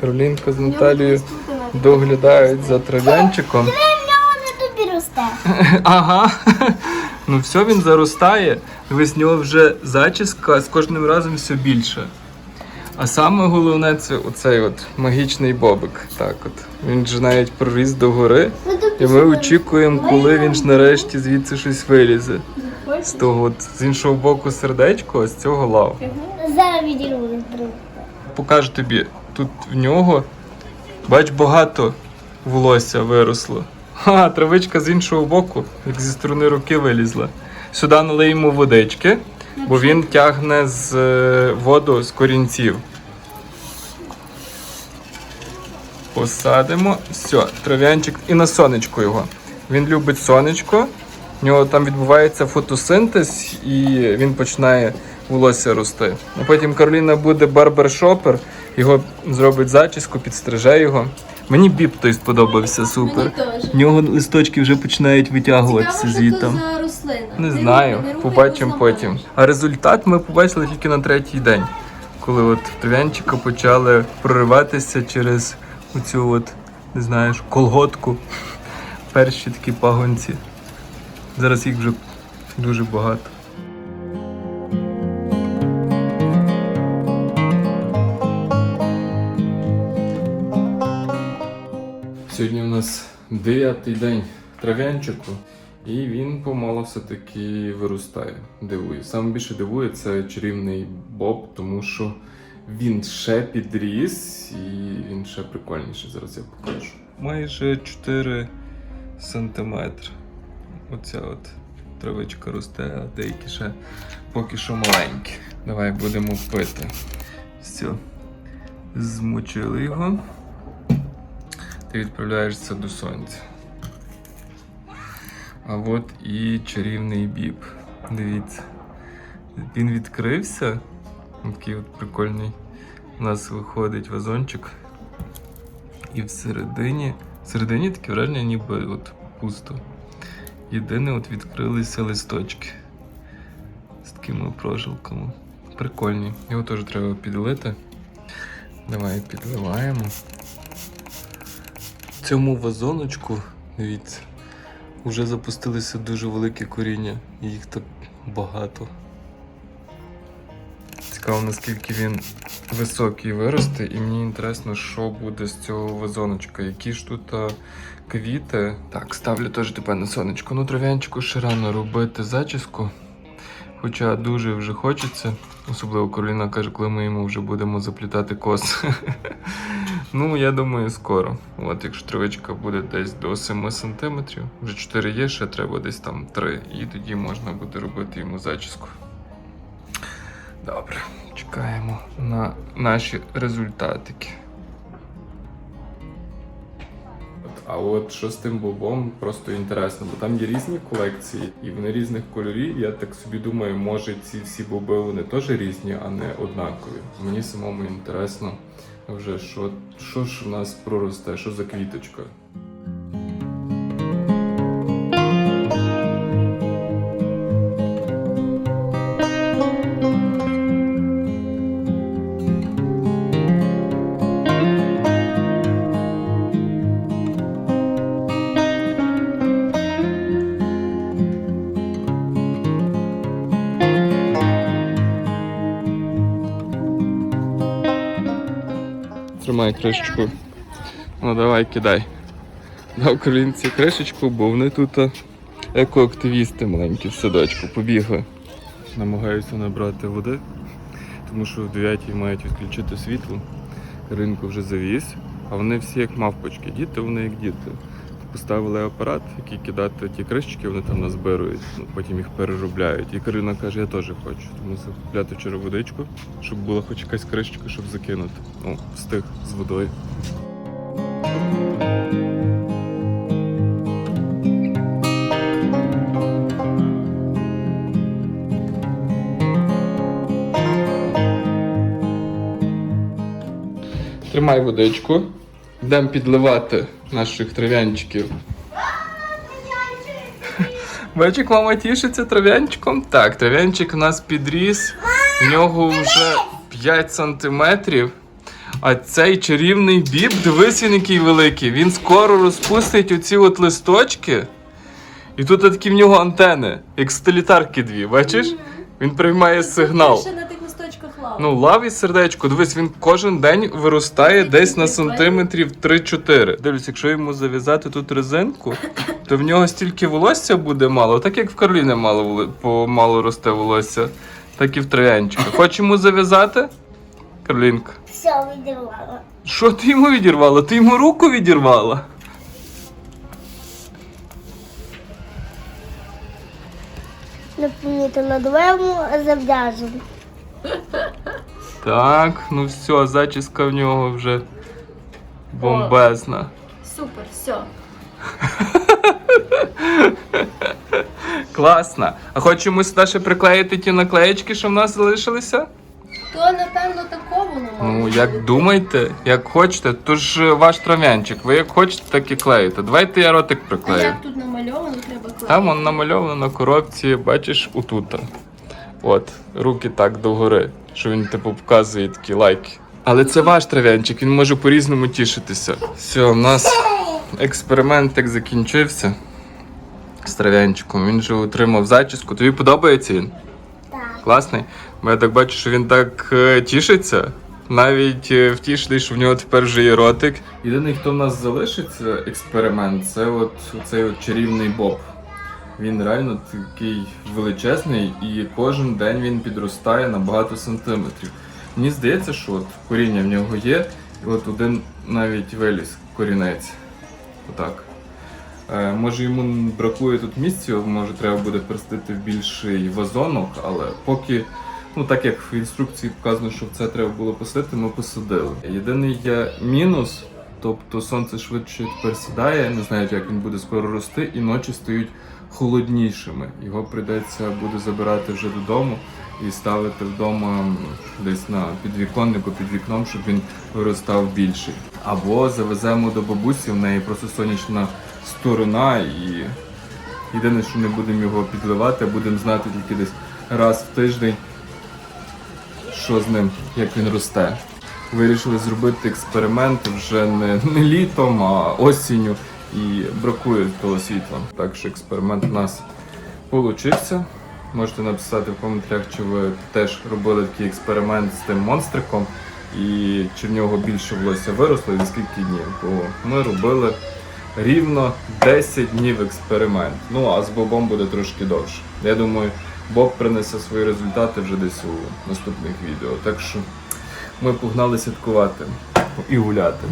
Каролінка з Наталією доглядають за трав'янчиком. Тобі росте. Ага. Ну все, він заростає. Дивись, в нього вже зачіска з кожним разом все більше. А саме головне це оцей от магічний бобик. Так от. Він же навіть проріс до гори. Ну, І ми очікуємо, коли він ж нарешті звідси щось вилізе. З того от, з іншого боку сердечко, а з цього лав. Зараз відірву. Покажу тобі, тут в нього, бач, багато волосся виросло. Ха, травичка з іншого боку, як зі сторони руки вилізла. Сюди налиємо водички, бо він тягне з е, воду з корінців. Посадимо. Все, трав'янчик і на сонечко його. Він любить сонечко. В нього там відбувається фотосинтез і він починає волосся рости. А потім Кароліна буде барбершопер, його зробить зачіску, підстриже його. Мені біб той сподобався супер. теж. В нього листочки вже починають витягуватися звідти. за рослина. Не знаю, побачимо потім. А результат ми побачили тільки на третій день, коли от трав'янчика почали прориватися через оцю от, не знаєш, колготку. Перші такі пагонці. Зараз їх вже дуже багато. Сьогодні у нас дев'ятий день трав'янчику, і він помало все-таки виростає. Дивує. Саме більше дивує це чарівний Боб, тому що він ще підріс і він ще прикольніший. Зараз я покажу. Майже 4 сантиметри. Оця от травичка росте, а деякі ще поки що маленькі. Давай будемо пити. Все. Змочили його ти відправляєшся до сонця. А от і чарівний біб. Дивіться. Він відкрився. Такий от прикольний. У нас виходить вазончик. І всередині. Всередині таке враження ніби от пусто. Єдине, от відкрилися листочки з такими прожилками. Прикольні. Його теж треба підлити. Давай підливаємо. Цьому вазоночку, дивіться, вже запустилися дуже великі коріння, їх так багато. Цікаво, наскільки він високий виросте, і мені інтересно, що буде з цього вазоночка. Які ж тут квіти. Так, ставлю теж тепер на сонечко. Ну, трав'янчику ще рано робити зачіску. Хоча дуже вже хочеться. Особливо Кароліна каже, коли ми йому вже будемо заплітати кос. ну, я думаю, скоро. От, якщо травичка буде десь до 7 см, вже 4 є, ще треба десь там 3. І тоді можна буде робити йому зачіску. Добре, чекаємо на наші результатики. А от що з тим бобом, просто інтересно, бо там є різні колекції, і вони різних кольорів. Я так собі думаю, може ці всі боби вони теж різні, а не однакові. Мені самому інтересно вже, що, що ж у нас проросте, що за квіточка. Кришечку. Ну давай кидай. Дав українці кришечку, бо вони тут екоактивісти маленькі в садочку. Побігли. Намагаюся набрати води, тому що в 9 мають відключити світло. Ринку вже завіз, а вони всі як мавпочки. Діти, вони як діти. Поставили апарат, який кидати ті кришечки, вони там назбирують, ну, потім їх переробляють. І Карина каже, я теж хочу. Тому закупляти вчора водичку, щоб була хоч якась кришечка, щоб закинути. Ну, встиг з водою. Тримай водичку. Йдемо підливати наших трав'янчиків. Бачик, мама тішиться трав'янчиком. Так, трав'янчик у нас підріс. В нього вже 5 сантиметрів. А цей чарівний біб, дивись він який великий. Він скоро розпустить оці от листочки. І тут такі в нього антени, як столітарки дві, бачиш? Він приймає сигнал. Ну, лав і сердечко, дивись, він кожен день виростає десь на сантиметрів 3-4. Дивлюсь, якщо йому зав'язати тут резинку, то в нього стільки волосся буде мало, так як в Карліни мало, помало росте волосся, так і в троянчика. Хочеш йому зав'язати? Карлінка. Все, відірвала. Що ти йому відірвала? Ти йому руку відірвала? Непомітно надуваємо, а зав'яжемо. Так, ну все, зачіска в нього вже бомбезна. Супер, все. Класна. А хоч йому сюди ще приклеїти ті наклеєчки, що в нас залишилися? То, напевно, такого воно. Ну, як думаєте, як хочете, то ж е, ваш трав'янчик. Ви як хочете, так і клеїте. Давайте я ротик А приклею. як тут намальовано, треба клеїти. Там он намальовано на коробці, бачиш, отута. От, руки так догори, що він типу показує такі лайки. Але це ваш трав'янчик, він може по-різному тішитися. Все, у нас експериментик закінчився з трав'янчиком. Він же отримав зачіску. Тобі подобається він? Так. Класний. Бо я так бачу, що він так е, тішиться. Навіть е, втішний, що в нього тепер вже є ротик. Єдиний, хто в нас залишиться експеримент, це от цей от чарівний Боб. Він реально такий величезний, і кожен день він підростає на багато сантиметрів. Мені здається, що от коріння в нього є, і от один навіть виліз корінець. Отак. Е, може йому бракує тут місця, може треба буде перестити в більший вазонок, але поки, ну так як в інструкції показано, що це треба було посадити, ми посадили. Єдиний є мінус, тобто сонце швидше тепер сідає, не знаю, як він буде скоро рости, і ночі стають холоднішими. Його прийдеться буде забирати вже додому і ставити вдома десь на підвіконнику під вікном, щоб він виростав більший. Або завеземо до бабусі, в неї просто сонячна сторона, і єдине, що не будемо його підливати, будемо знати тільки десь раз в тиждень, що з ним, як він росте. Вирішили зробити експеримент вже не, не літом, а осінню, і бракує того світла. Так що експеримент у нас получився. Можете написати в коментарях, чи ви теж робили такий експеримент з тим монстриком, і чи в нього більше волосся виросло і скільки днів. Бо ми робили рівно 10 днів експеримент. Ну а з Бобом буде трошки довше. Я думаю, Боб принесе свої результати вже десь у наступних відео. Так що ми погнали святкувати і гуляти.